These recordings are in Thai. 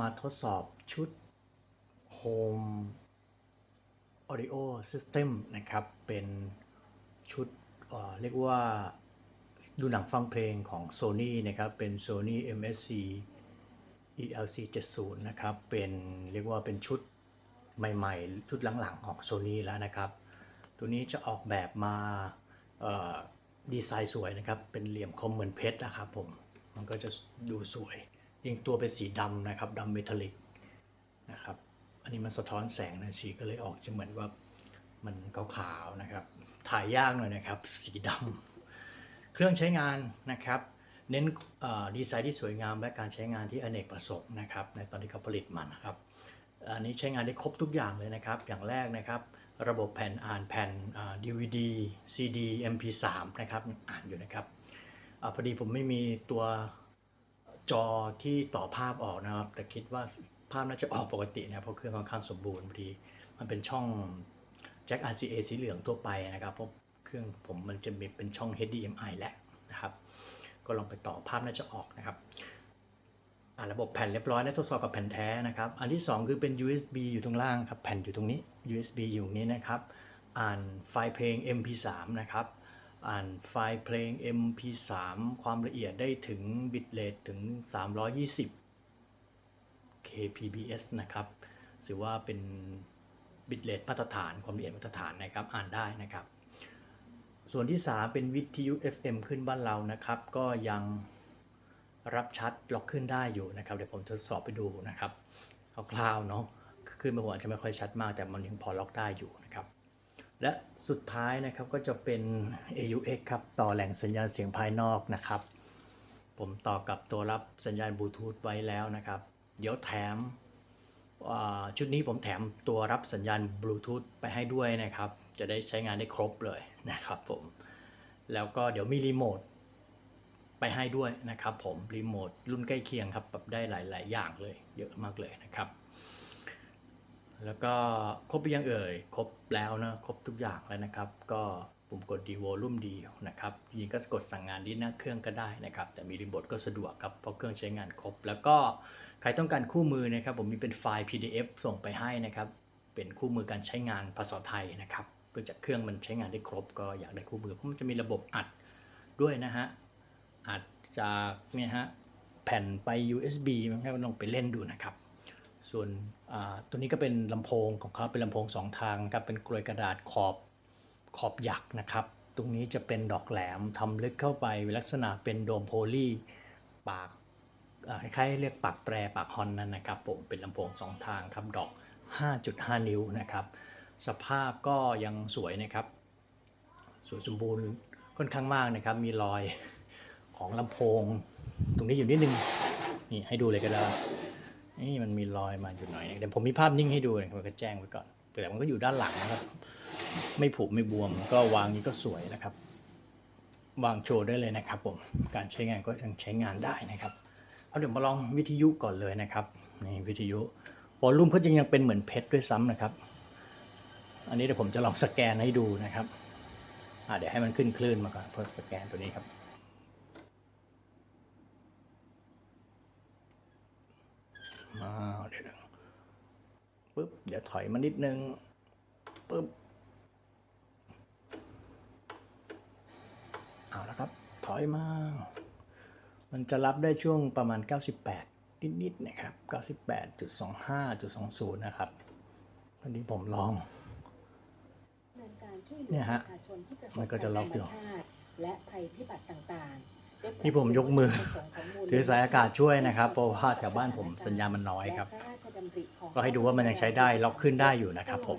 มาทดสอบชุด Home Audio System นะครับ เป็นชุดเเรียกว่าดูหนังฟังเพลงของ Sony นะครับ เป็น Sony MSC ELC 70 นะครับ เป็นเรียกว่าเป็นชุดใหม่ๆ ชุดหลังๆ ของ Sony แล้วนะครับ ตัวนี้จะออกแบบมาดีไซน์สวยนะครับ เป็นเหลี่ยมคมเหมือนเพชรนะครับผม มันก็จะดูสวย ยิงตัวเป็นสีดำนะครับดำเมทัลลิกนะครับอันนี้มันสะท้อนแสงนะสีก็เลยออกจะเหมือนว่ามันขาวๆนะครับ ถ่ายยากหน่อยนะครับ สีดำเครื่องใช้งานนะครับ เน้นดีไซน์ที่สวยงามและการใช้งานที่อเนกประสงค์นะครับ ในตอนที่เขาผลิตมันนะครับ อันนี้ใช้งานได้ครบทุกอย่างเลยนะครับ อย่างแรกนะครับ ระบบแผ่นอ่านแผ่นอ่า DVD CD MP3 นะครับอ่านอยู่นะครับอพอดีผมไม่มีตัว จอที่ต่อภาพออกนะครับ แต่คิดว่าภาพน่าจะออกปกตินะเพราะเครื่องค่อนข้างสมบูรณ์พอดี มันเป็นช่องแจ็ค RCA สีเหลืองทั่วไปนะครับเพราะเครื่องผมมันจะมีเป็นช่อง HDMI แหละนะครับ ก็ลองไปต่อภาพน่าจะออกนะครับอ่าระบบแผ่นเรียบร้อยได้ทดสอบกับแผ่นแท้นะครับ อันที่ 2 คือเป็น USB อยู่ตรงล่างครับ แผ่นอยู่ตรงนี้ USB อยู่นี้นะครับ อ่านไฟล์เพลง MP3 นะครับ อ่านไฟล์เพลง MP3 ความละเอียดได้ถึงบิตเรทถึง 320 kbps นะครับถือว่าเป็นบิตเรทมาตรฐานความละเอียดมาตรฐานนะครับอ่านได้นะครับ ส่วนที่ 3 เป็นวิทยุ FM ขึ้นบ้านเรานะครับ ก็ยังรับชัดล็อกขึ้นได้อยู่นะครับเดี๋ยวผมทดสอบไปดูนะครับคร่าวๆเนาะขึ้นมาหัวอาจจะไม่ค่อยชัดมากแต่มันยังพอล็อกได้อยู่นะครับ และสุดท้ายนะครับก็จะเป็น AUX ครับ ต่อแหล่งสัญญาณเสียงภายนอกนะครับ ผมต่อกับตัวรับสัญญาณบลูทูธไว้แล้วนะครับ เดี๋ยวแถมชุดนี้ผมแถมตัวรับสัญญาณบลูทูธไปให้ด้วยนะครับ จะได้ใช้งานได้ครบเลยนะครับผม แล้วก็เดี๋ยวมีรีโมทไปให้ด้วยนะครับผมรีโมทรุ่นใกล้เคียงครับปรับได้หลาย ๆ อย่างเลย เยอะมากเลยนะครับ แล้วก็ครบหรือยังเอ่ย ครบแล้วนะครบทุกอย่างแล้วนะครับ ก็ปุ่มกดดีโวลุ่มดีนะครับยิงก็กดสั่งงานที่หน้าเครื่องก็ได้นะครับ แต่มีรีโมทก็สะดวกครับเพราะเครื่องใช้งานครบ แล้วก็ใครต้องการคู่มือนะครับ ผมมีเป็นไฟล์ PDF ส่งไปให้นะครับ เป็นคู่มือการใช้งานภาษาไทยนะครับเพื่อจากเครื่องมันใช้งานได้ครบ ก็อยากได้คู่มือเพราะมันจะมีระบบอัดด้วยนะฮะอัดจากเนี่ยฮะแผ่นไป USB มันให้ลองไปเล่นดูนะครับ ส่วนตัวนี้ก็เป็นลำโพงของเขาเป็นลำโพงสองทางครับเป็นกลวยกระดาษขอบขอบหยักนะครับ ตรงนี้จะเป็นดอกแหลมทำลึกเข้าไปลักษณะเป็นโดมโพลีปากคล้ายๆเรียกปากแปรปากฮอนนั่นนะครับผมเป็นลำโพงสองทางครับดอก 5.5 นิ้วนะครับ สภาพก็ยังสวยนะครับ สวยสมบูรณ์ค่อนข้างมากนะครับ มีรอยของลำโพง ตรงนี้อยู่นิดนึงนี่ให้ดูเลยก็ได้ นี่มันมีรอยมาอยู่หน่อยเดี๋ยวผมมีภาพนิ่งให้ดูนะครับก็แจ้งไว้ก่อนแต่มันก็อยู่ด้านหลังนะครับ ไม่ผุไม่บวมก็วางนี้ก็สวยนะครับ วางโชว์ได้เลยนะครับ ผมการใช้งานก็ยังใช้งานได้นะครับเอาเดี๋ยวมาลองวิทยุก่อนเลยนะครับนี่วิทยุวอลลุ่มเขายังยังเป็นเหมือนเพชรด้วยซ้ำนะครับ อันนี้เดี๋ยวผมจะลองสแกนให้ดูนะครับเดี๋ยวให้มันขึ้นคลื่นมาก่อนเพื่อสแกนตัวนี้ครับ มาเดี๋ยวนะปึ๊บเดี๋ยวถอยมานิดนึงปึ๊บเอาละครับ ถอยมา มันจะรับได้ช่วงประมาณ 98 นิดๆนะครับ 98.25.20 นะครับวันนี้ผมลองดำเนินการช่วยเหลืเนี่อยฮะประชาชนที่ประสบมันก็จะล็อกอยู่ภัยธรรมชาติและภัยพิบัติต่างๆ นี่ผมยกมือ ถือสายอากาศช่วยนะครับ เพราะว่าแถวบ้านผมสัญญาณมันน้อยครับ ก็ให้ดูว่ามันยังใช้ได้ล็อกขึ้นได้อยู่นะครับ ผม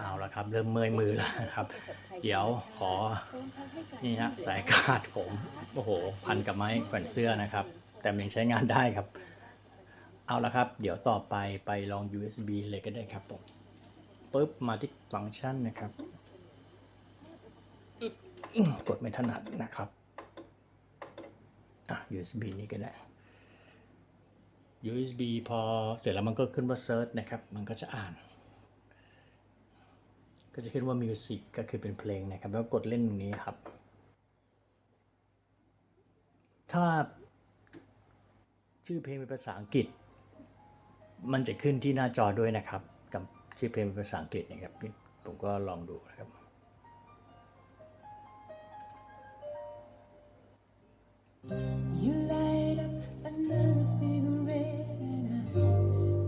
เอาละครับ เริ่มเมื่อยมือแล้วครับ เดี๋ยวขอนี่ฮะสายอากาศผมโอ้โห พันกับไม้แขวนเสื้อนะครับ แต่ยังใช้งานได้ครับ เอาละครับ เดี๋ยวต่อไปไปลอง USB เลยก็ได้ครับผมปุ๊บมาที่ฟังก์ชันนะครับกดไม่ถนัดนะครับ USB นี้ก็ได้ USB พอเสร็จแล้วมันก็ขึ้นว่า Search นะครับ มันก็จะอ่าน ก็จะขึ้นว่า Music ก็คือเป็นเพลงนะครับ แล้วกดเล่นตรงนี้ครับ ถ้าชื่อเพลงเป็นภาษาอังกฤษ มันจะขึ้นที่หน้าจอด้วยนะครับ กับชื่อเพลงเป็นภาษาอังกฤษนะครับ ผมก็ลองดูนะครับ You light up another cigarette and I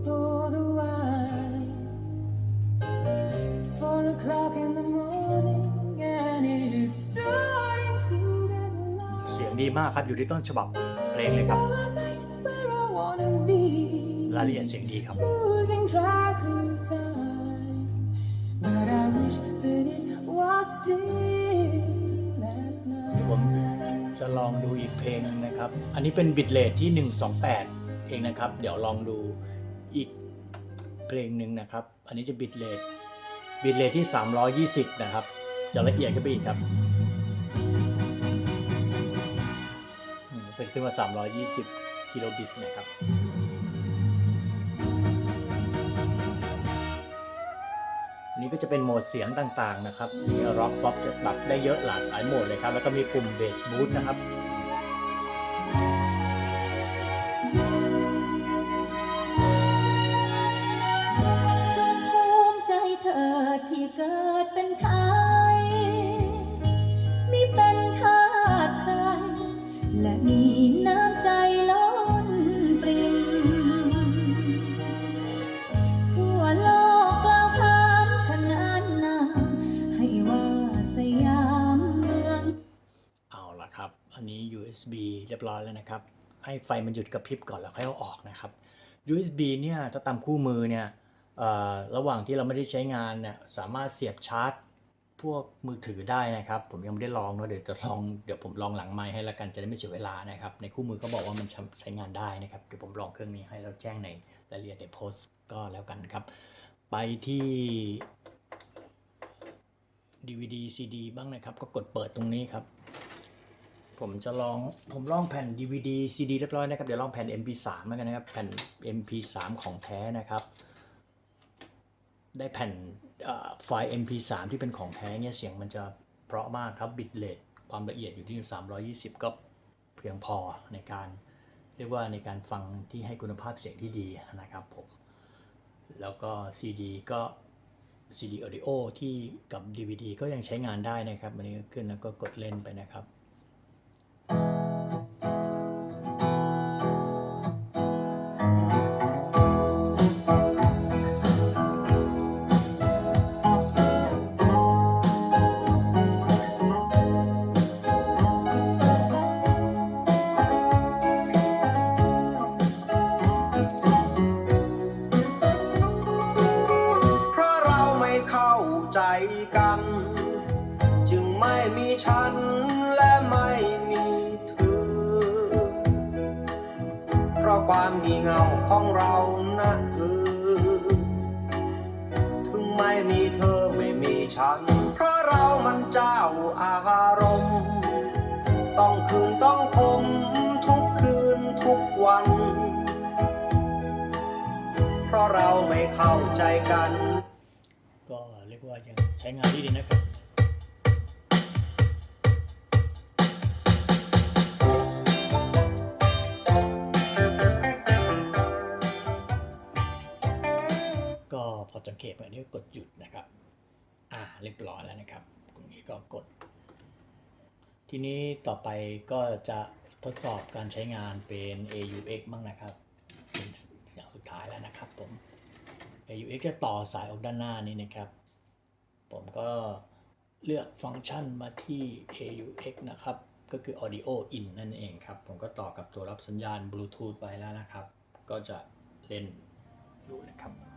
pour the wine. It's four o'clock in the morning and it's starting to get light. เสียงดีมากครับอยู่ที่ต้นฉบับเพลงเลยครับ Now I'm right where I wanna be. รายละเอียดเสียงดีครับ Losing track of time, but I wish that it ลองดูอีกเพลงหนึงนะครับ อันนี้เป็นบิตเลทที่ 128 เองนะครับ เดี๋ยวลองดูอีกเพลงหนึ่งนะครับ อันนี้จะบิตเลทบิตเลทที่ 320 นะครับ จะละเอียดขึ้นไปอีกครับอืมเป็นขึ้นมา 320 กิโลบิตนะครับ นี้ก็จะเป็นโหมดเสียงต่างๆนะครับ มีร็อกป๊อปจะปรับได้เยอะหลากหลายโหมดเลยครับ แล้วก็มีปุ่มเบสบูทนะครับ ให้ไฟมันหยุดกระพริบก่อนแล้วค่อยเอาออกนะครับ USB เนี่ยถ้าตามคู่มือเนี่ยระหว่างที่เราไม่ได้ใช้งานเนี่ยสามารถเสียบชาร์จ พวกมือถือได้นะครับ ผมยังไม่ได้ลองเนอะเดี๋ยวจะลองเดี๋ยวผมลองหลังไมค์ให้ละกันจะได้ไม่เสียเวลานะครับในคู่มือก็บอกว่ามันใช้งานได้นะครับเดี๋ยวผมลองเครื่องนี้ให้แล้วแจ้งในรายละเอียดในโพสต์ก็แล้วกันครับ ไปที่ DVD CD บ้างนะครับ ก็กดเปิดตรงนี้ครับ ผมจะลองผมลองแผ่น DVD CD เรียบร้อยนะครับ เดี๋ยวลองแผ่น MP3 แล้วกันนะครับ แผ่น MP3 ของแท้นะครับ ได้แผ่นเอ่อไฟล์ MP3 ที่เป็นของแท้เนี่ยเสียงมันจะเพราะมากครับบิตเลทความละเอียดอยู่ที่ 320 ก็เพียงพอในการเรียกว่าในการฟังที่ให้คุณภาพเสียงที่ดีนะครับผม แล้วก็ CD ก็ CD Audio ที่กับ DVD ก็ยังใช้งานได้นะครับอันนี้ก็ขึ้นแล้วก็กดเล่นไปนะครับ ราะความงี่เง่าของเรานะเธอ ถึงไม่มีเธอไม่มีฉันเพราะเรามันเจ้าอารมณ์ ต้องคืนต้องคมทุกคืนทุกวัน เพราะเราไม่เข้าใจกัน ก็เรียกว่ายังใช้งานได้ดีนะครับ เกตแบบนี้กดหยุดนะครับ อ่าเรียบร้อยแล้วนะครับตรงนี้ก็กด ทีนี้ต่อไปก็จะทดสอบการใช้งานเป็น AUX บ้างนะครับเป็นอย่างสุดท้ายแล้วนะครับผม AUX จะต่อสายออกด้านหน้านี้นะครับ ผมก็เลือกฟังก์ชันมาที่ AUX นะครับ ก็คือ Audio In นั่นเองครับ ผมก็ต่อกับตัวรับสัญญาณ Bluetooth ไว้แล้วนะครับ ก็จะเล่นดูนะครับ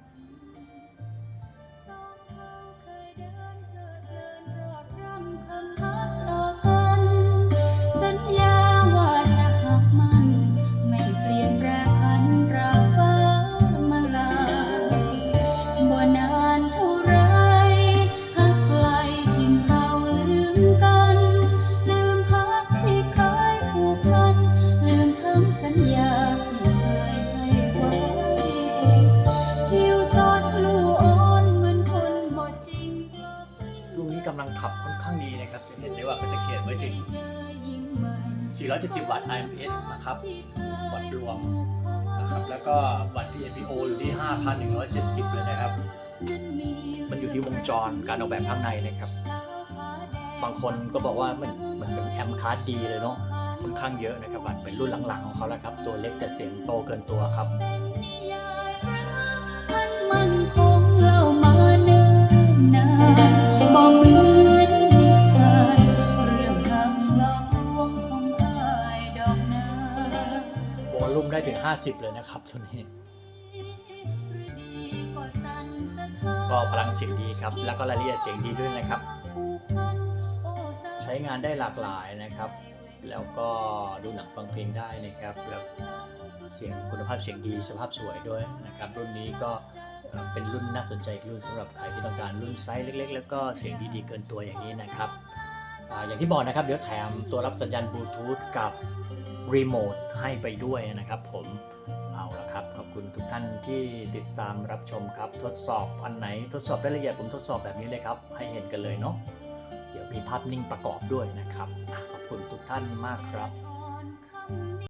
ดีนะครับ จะเห็นได้ว่าก็จะเขียนไว้ถึง 470 วัตต์ IMS นะครับ วัตต์รวมนะครับ แล้วก็บัตร PNPO อยู่ที่ 5,170 เลยนะครับ มันอยู่ที่วงจรการออกแบบข้างในนะครับ บางคนก็บอกว่ามันมันเป็นแอมคาร์ดดีเลยเนาะ ค่อนข้างเยอะนะครับบัตรเป็นรุ่นหลังๆของเขาแล้วครับ ตัวเล็กแต่เสียงโตเกินตัวครับ อลลุ่มได้ถึง 50 เลยนะครับตัวนี้ ก็พลังเสียงดีครับ แล้วก็รายละเอียดเสียงดีด้วยนะครับ ใช้งานได้หลากหลายนะครับ แล้วก็ดูหนังฟังเพลงได้นะครับแล้วเสียงคุณภาพเสียงดีสภาพสวยด้วยนะครับ รุ่นนี้ก็เป็นรุ่นน่าสนใจอีกรุ่นสำหรับใครที่ต้องการรุ่นไซส์เล็ก ๆ แล้วก็เสียงดีๆเกินตัวอย่างนี้นะครับอย่างที่บอกนะครับ เดี๋ยวแถมตัวรับสัญญาณบลูทูธกับ รีโมทให้ไปด้วยนะครับผมเอาละครับ ขอบคุณทุกท่านที่ติดตามรับชมครับ ทดสอบอันไหนทดสอบได้ละเอียดผมทดสอบแบบนี้เลยครับ ให้เห็นกันเลยเนาะเดี๋ยวมีภาพนิ่งประกอบด้วยนะครับ ขอบคุณทุกท่านมากครับ